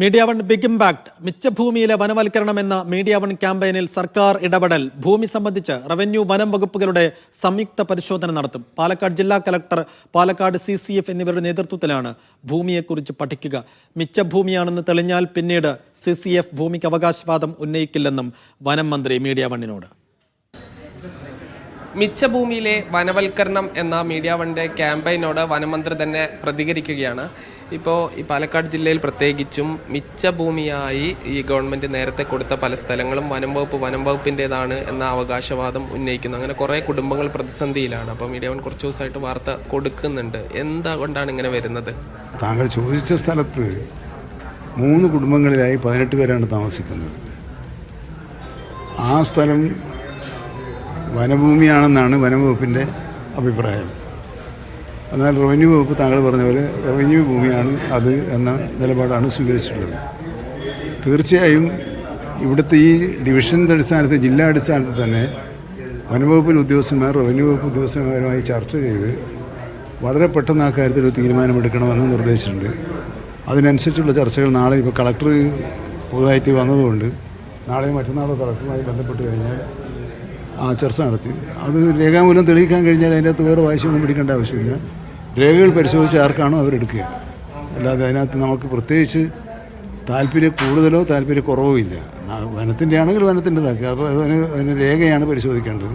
Media one big impact മിച്ചഭൂമിയിലെ വനവൽക്കരണം എന്ന മീഡിയ വൺ ക്യാമ്പയിനിൽ സർക്കാർ ഇടപെടൽ ഭൂമി സംബന്ധിച്ച് റവന്യൂ വനം വകുപ്പുകളുടെ സംയുക്ത പരിശോധന നടത്തും. പാലക്കാട് ജില്ലാ collector Palakkad C C F എന്നിവരുടെ നേതൃത്വത്തിലാണ് ഭൂമിയെക്കുറിച്ച് പഠിക്കുക. മിച്ചഭൂമിയാണെന്ന് തെളിഞ്ഞാൽ പിന്നീട് സി സി എഫ് ഭൂമിക്ക് അവകാശവാദം ഉന്നയിക്കില്ലെന്നും വനം മന്ത്രി മീഡിയ വണ്ണിനോട്. മിച്ചഭൂമിയിലെ വനവൽക്കരണം എന്ന മീഡിയ വണ്ടെ ക്യാമ്പയിനോട് വനമന്ത്രി തന്നെ പ്രതികരിക്കുകയാണ്. ഇപ്പോൾ ഈ പാലക്കാട് ജില്ലയിൽ പ്രത്യേകിച്ചും മിച്ചഭൂമിയായി ഈ ഗവൺമെന്റ് നേരത്തെ കൊടുത്ത പല സ്ഥലങ്ങളും വനം വകുപ്പ് വനം വകുപ്പിന്റേതാണ് എന്ന അവകാശവാദം ഉന്നയിക്കുന്നു. അങ്ങനെ കുറേ കുടുംബങ്ങൾ പ്രതിസന്ധിയിലാണ്. അപ്പോൾ മീഡിയ വൺ കുറച്ച് ദിവസമായിട്ട് വാർത്ത കൊടുക്കുന്നുണ്ട്. എന്താ കൊണ്ടാണ് ഇങ്ങനെ വരുന്നത്? താങ്കൾ ചോദിച്ച സ്ഥലത്ത് മൂന്ന് കുടുംബങ്ങളിലായി പതിനെട്ട് പേരാണ് താമസിക്കുന്നത്. ആ സ്ഥലം വനഭൂമിയാണെന്നാണ് വനംവകുപ്പിന്റെ അഭിപ്രായം. എന്നാൽ റവന്യൂ വകുപ്പ് താങ്കൾ പറഞ്ഞ പോലെ റവന്യൂ ഭൂമിയാണ് അത് എന്ന നിലപാടാണ് സ്വീകരിച്ചിട്ടുള്ളത്. തീർച്ചയായും ഇവിടുത്തെ ഈ ഡിവിഷന്റെ അടിസ്ഥാനത്തിൽ ജില്ലാ അടിസ്ഥാനത്തിൽ തന്നെ വനംവകുപ്പിൽ ഉദ്യോഗസ്ഥന്മാർ റവന്യൂ വകുപ്പ് ഉദ്യോഗസ്ഥന്മാരുമായി ചർച്ച ചെയ്ത് വളരെ പെട്ടെന്ന് ആ കാര്യത്തിൽ ഒരു തീരുമാനമെടുക്കണമെന്ന് നിർദ്ദേശിച്ചിട്ടുണ്ട്. അതിനനുസരിച്ചുള്ള ചർച്ചകൾ നാളെ ഇപ്പോൾ കളക്ടർ പുതുതായിട്ട് വന്നതുകൊണ്ട് നാളെയോ മറ്റന്നാളോ കളക്ടറുമായി ബന്ധപ്പെട്ട് കഴിഞ്ഞാൽ ആ ചർച്ച നടത്തി. അത് രേഖാമൂലം തെളിയിക്കാൻ കഴിഞ്ഞാൽ അതിന്റെ അകത്ത് വേറെ വാശിയൊന്നും പിടിക്കേണ്ട ആവശ്യമില്ല. രേഖകൾ പരിശോധിച്ച് ആർക്കാണോ അവരെടുക്കുക. അല്ലാതെ അതിനകത്ത് നമുക്ക് പ്രത്യേകിച്ച് താല്പര്യ കൂടുതലോ താല്പര്യ കുറവോ ഇല്ല. വനത്തിന്റെ ആണെങ്കിൽ വനത്തിന്റെതാക്കുക. അപ്പോൾ അതിന് അതിന് രേഖയാണ് പരിശോധിക്കേണ്ടത്.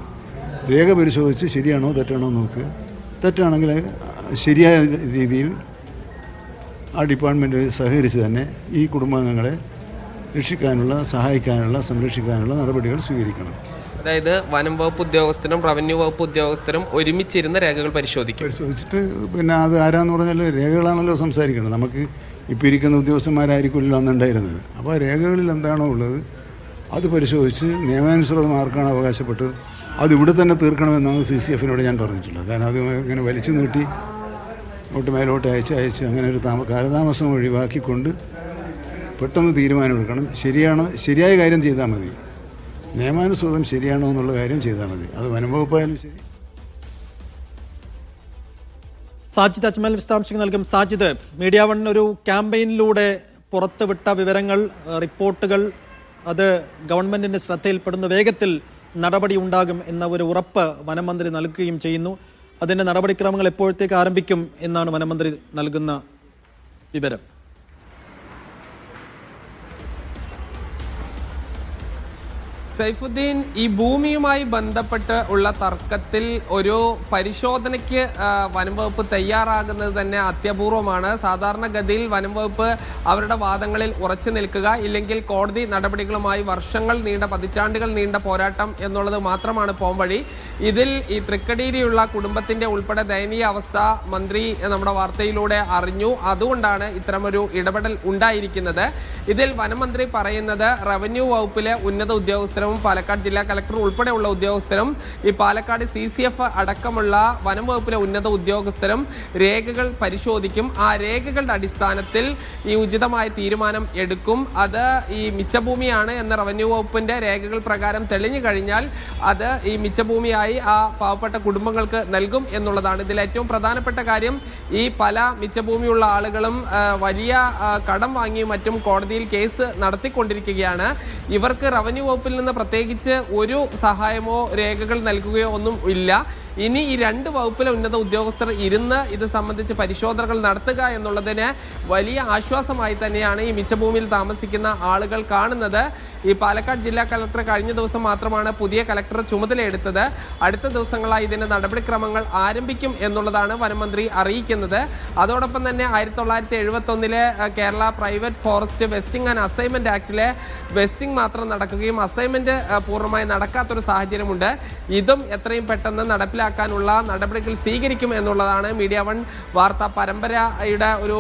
രേഖ പരിശോധിച്ച് ശരിയാണോ തെറ്റാണോ നോക്കുക. തെറ്റാണെങ്കിൽ ശരിയായ രീതിയിൽ ആ ഡിപ്പാർട്ട്മെന്റ് സഹകരിച്ച് തന്നെ ഈ കുടുംബാംഗങ്ങളെ രക്ഷിക്കാനുള്ള സഹായിക്കാനുള്ള സംരക്ഷിക്കാനുള്ള നടപടികൾ സ്വീകരിക്കണം. അതായത് വനം വകുപ്പ് ഉദ്യോഗസ്ഥരും റവന്യൂ വകുപ്പ് ഉദ്യോഗസ്ഥരും ഒരുമിച്ചിരുന്ന രേഖകൾ പരിശോധിക്കും. പരിശോധിച്ചിട്ട് പിന്നെ അത് ആരാന്ന് പറഞ്ഞാൽ രേഖകളാണല്ലോ സംസാരിക്കുന്നത് നമുക്ക് ഇപ്പോൾ ഇരിക്കുന്ന ഉദ്യോഗസ്ഥന്മാരായിരിക്കുമല്ലോ അന്നുണ്ടായിരുന്നത് അപ്പോൾ രേഖകളിൽ എന്താണോ ഉള്ളത് അത് പരിശോധിച്ച് നിയമാനുസൃതം ആർക്കാണ് അവകാശപ്പെട്ടത്. അത് ഇവിടെ തന്നെ തീർക്കണമെന്നാണ് സി സി എഫിനോട് ഞാൻ പറഞ്ഞിട്ടുള്ളത്. കാരണം അത് ഇങ്ങനെ വലിച്ചു നീട്ടി അങ്ങോട്ട് മേലോട്ട് അയച്ച് അയച്ച് അങ്ങനെ ഒരു താമ കാലതാമസം ഒഴിവാക്കിക്കൊണ്ട് പെട്ടെന്ന് തീരുമാനമെടുക്കണം ശരിയാണ് ശരിയായ കാര്യം ചെയ്താൽ മതി. നിയമാനുസൃതം ശരിയാണോ എന്നുള്ള കാര്യം ചെയ്താൽ മതി. അത് വനംവകുപ്പായാലും ശരി. സാജിദ് അജ്മൽ വിശദാംശങ്ങൾ നൽകും. സാജിദ് മീഡിയ വൺ ഒരു ക്യാമ്പയിനിലൂടെ പുറത്തുവിട്ട വിവരങ്ങൾ റിപ്പോർട്ടുകൾ അത് ഗവൺമെന്റിന്റെ ശ്രദ്ധയിൽപ്പെടുന്ന. വേഗത്തിൽ നടപടി ഉണ്ടാകും എന്ന ഒരു ഉറപ്പ് വനമന്ത്രി നൽകുകയും ചെയ്യുന്നു. അതിന്റെ നടപടിക്രമങ്ങൾ എപ്പോഴത്തേക്ക് ആരംഭിക്കും എന്നാണ് വനമന്ത്രി നൽകുന്ന വിവരം. സൈഫുദ്ദീൻ ഈ ഭൂമിയുമായി ബന്ധപ്പെട്ട് ഉള്ള തർക്കത്തിൽ ഒരു പരിശോധനയ്ക്ക് വനംവകുപ്പ് തയ്യാറാകുന്നത് തന്നെ അത്യപൂർവമാണ്. സാധാരണഗതിയിൽ വനംവകുപ്പ് അവരുടെ വാദങ്ങളിൽ ഉറച്ചു നിൽക്കുക ഇല്ലെങ്കിൽ കോടതി നടപടികളുമായി വർഷങ്ങൾ നീണ്ട പതിറ്റാണ്ടുകൾ നീണ്ട പോരാട്ടം എന്നുള്ളത് മാത്രമാണ് പോംവഴി ഇതിൽ ഈ തൃക്കടീരിയുള്ള കുടുംബത്തിന്റെ ഉൾപ്പെടെ ദയനീയ അവസ്ഥ മന്ത്രി നമ്മുടെ വാർത്തയിലൂടെ അറിഞ്ഞു. അതുകൊണ്ടാണ് ഇത്തരമൊരു ഇടപെടൽ ഉണ്ടായിരിക്കുന്നത്. ഇതിൽ വനമന്ത്രി പറയുന്നത് റവന്യൂ വകുപ്പിലെ ഉന്നത ഉദ്യോഗസ്ഥരും പാലക്കാട് ജില്ലാ കലക്ടർ ഉൾപ്പെടെയുള്ള ഉദ്യോഗസ്ഥരും ഈ പാലക്കാട് സി സി എഫ് അടക്കമുള്ള വനം വകുപ്പിലെ ഉന്നത ഉദ്യോഗസ്ഥരും രേഖകൾ പരിശോധിക്കും. ആ രേഖകളുടെ അടിസ്ഥാനത്തിൽ ഈ ഉചിതമായ തീരുമാനം എടുക്കും. അത് ഈ മിച്ചഭൂമിയാണ് എന്ന റവന്യൂ വകുപ്പിന്റെ രേഖകൾ പ്രകാരം തെളിഞ്ഞു കഴിഞ്ഞാൽ അത് ഈ മിച്ചഭൂമിയായി ആ പാവപ്പെട്ട കുടുംബങ്ങൾക്ക് നൽകും എന്നുള്ളതാണ്. ഇതിൽ ഏറ്റവും പ്രധാനപ്പെട്ട കാര്യം ഈ പല മിച്ചഭൂമിയുള്ള ആളുകളും വലിയ കടം വാങ്ങിയും മറ്റും കോടതിയിൽ കേസ് നടത്തിക്കൊണ്ടിരിക്കുകയാണ്. ഇവർക്ക് റവന്യൂ വകുപ്പിൽ നിന്ന് പ്രത്യേകിച്ച് ഒരു സഹായമോ രേഖകൾ നൽകുകയോ ഒന്നും ഇല്ല. ഇനി ഈ രണ്ട് വകുപ്പിലെ ഉന്നത ഉദ്യോഗസ്ഥർ ഇരുന്ന് ഇത് സംബന്ധിച്ച് പരിശോധനകൾ നടത്തുക എന്നുള്ളതിന് വലിയ ആശ്വാസമായി തന്നെയാണ് ഈ മിച്ചഭൂമിയിൽ താമസിക്കുന്ന ആളുകൾ കാണുന്നത്. ഈ പാലക്കാട് ജില്ലാ കലക്ടർ കഴിഞ്ഞ ദിവസം മാത്രമാണ് പുതിയ കലക്ടർ ചുമതലയെടുത്തത്. അടുത്ത ദിവസങ്ങളായി ഇതിന്റെ നടപടിക്രമങ്ങൾ ആരംഭിക്കും എന്നുള്ളതാണ് വനമന്ത്രി അറിയിക്കുന്നത്. അതോടൊപ്പം തന്നെ ആയിരത്തി തൊള്ളായിരത്തി Kerala private forest vesting and assignment ആക്ടിലെ vesting മാത്രം നടക്കുകയും അസൈൻമെന്റ് പൂർണമായി നടക്കാത്തൊരു സാഹചര്യമുണ്ട്. ഇതും എത്രയും പെട്ടെന്ന് നടപ്പിലാക്കാനുള്ള നടപടികൾ സ്വീകരിക്കും എന്നുള്ളതാണ് മീഡിയ വൺ വാർത്താ പരമ്പരയുടെ ഒരു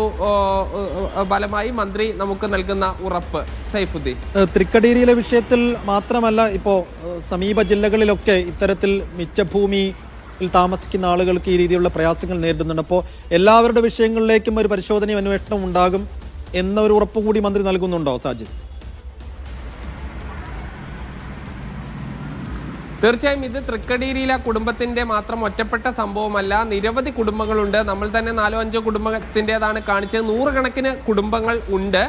ഫലമായി മന്ത്രി നമുക്ക് നൽകുന്ന ഉറപ്പ്. സൈഫുദ്ദീൻ. തൃക്കടീരിയിലെ വിഷയത്തിൽ മാത്രമല്ല ഇപ്പോ സമീപ ജില്ലകളിലൊക്കെ ഇത്തരത്തിൽ മിച്ചഭൂമി താമസിക്കുന്ന ആളുകൾക്ക് ഈ രീതിയിലുള്ള പ്രയാസങ്ങൾ നേരിടുന്നുണ്ട്. അപ്പോൾ എല്ലാവരുടെ വിഷയങ്ങളിലേക്കും ഒരു പരിശോധനയും അന്വേഷണം ഉണ്ടാകും. എന്ന ഒരു ഉറപ്പ് കൂടി മന്ത്രി നൽകുന്നുണ്ടോ സാജിദ്? തീർച്ചയായും ഇത് തൃക്കടീരിയിലെ കുടുംബത്തിന്റെ മാത്രം ഒറ്റപ്പെട്ട സംഭവമല്ല. നിരവധി കുടുംബങ്ങളുണ്ട്. നമ്മൾ തന്നെ നാലോ അഞ്ചോ കുടുംബത്തിന്റെതാണ് കാണിച്ചത്. നൂറുകണക്കിന് കുടുംബങ്ങൾ ഉണ്ട്.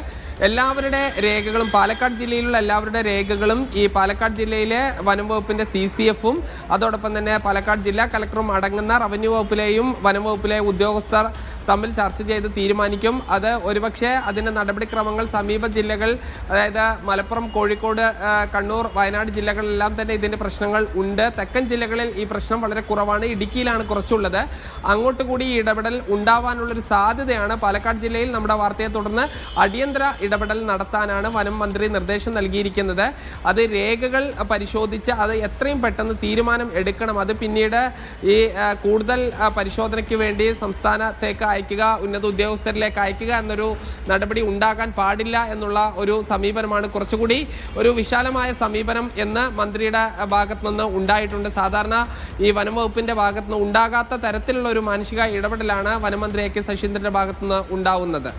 എല്ലാവരുടെ രേഖകളും പാലക്കാട് ജില്ലയിലുള്ള എല്ലാവരുടെ രേഖകളും ഈ പാലക്കാട് ജില്ലയിലെ വനം വകുപ്പിന്റെ സി സി എഫും അതോടൊപ്പം തന്നെ പാലക്കാട് ജില്ലാ കലക്ടറും അടങ്ങുന്ന റവന്യൂ വകുപ്പിലെയും വനം വകുപ്പിലെ ഉദ്യോഗസ്ഥർ തമ്മിൽ ചർച്ച ചെയ്ത് തീരുമാനിക്കും. അത് ഒരുപക്ഷെ അതിന്റെ നടപടിക്രമങ്ങൾ സമീപ ജില്ലകൾ അതായത് മലപ്പുറം കോഴിക്കോട് കണ്ണൂർ വയനാട് ജില്ലകളിലെല്ലാം തന്നെ ഇതിന്റെ പ്രശ്നങ്ങൾ ഉണ്ട്. തെക്കൻ ജില്ലകളിൽ ഈ പ്രശ്നം വളരെ കുറവാണ്. ഇടുക്കിയിലാണ് കുറച്ചുള്ളത്. അങ്ങോട്ട് കൂടി ഈ ഇടപെടൽ ഉണ്ടാവാനുള്ളൊരു സാധ്യതയാണ്. പാലക്കാട് ജില്ലയിൽ നമ്മുടെ വാർത്തയെ തുടർന്ന് അടിയന്തര ഇടപെടൽ നടത്താനാണ് വനം മന്ത്രി നിർദ്ദേശം നൽകിയിരിക്കുന്നത്. അത് രേഖകൾ പരിശോധിച്ച് അത് എത്രയും പെട്ടെന്ന് തീരുമാനം എടുക്കണം. അത് പിന്നീട് ഈ കൂടുതൽ പരിശോധനയ്ക്ക് വേണ്ടി സംസ്ഥാനത്തേക്ക് അയക്കുക ഉന്നത ഉദ്യോഗസ്ഥരിലേക്ക് അയക്കുക എന്നൊരു നടപടി ഉണ്ടാകാൻ പാടില്ല എന്നുള്ള ഒരു സമീപനമാണ് കുറച്ചുകൂടി ഒരു വിശാലമായ സമീപനം എന്ന് മന്ത്രിയുടെ ഭാഗത്തു നിന്ന് ഉണ്ടായിട്ടുണ്ട്. സാധാരണ ഈ വനംവകുപ്പിന്റെ ഭാഗത്തു നിന്ന് ഉണ്ടാകാത്ത തരത്തിലുള്ള ഒരു മാനുഷിക ഇടപെടലാണ് വനമന്ത്രി എ കെ ശശീന്ദ്രന്റെ ഭാഗത്തു നിന്ന് ഉണ്ടാവുന്നത്.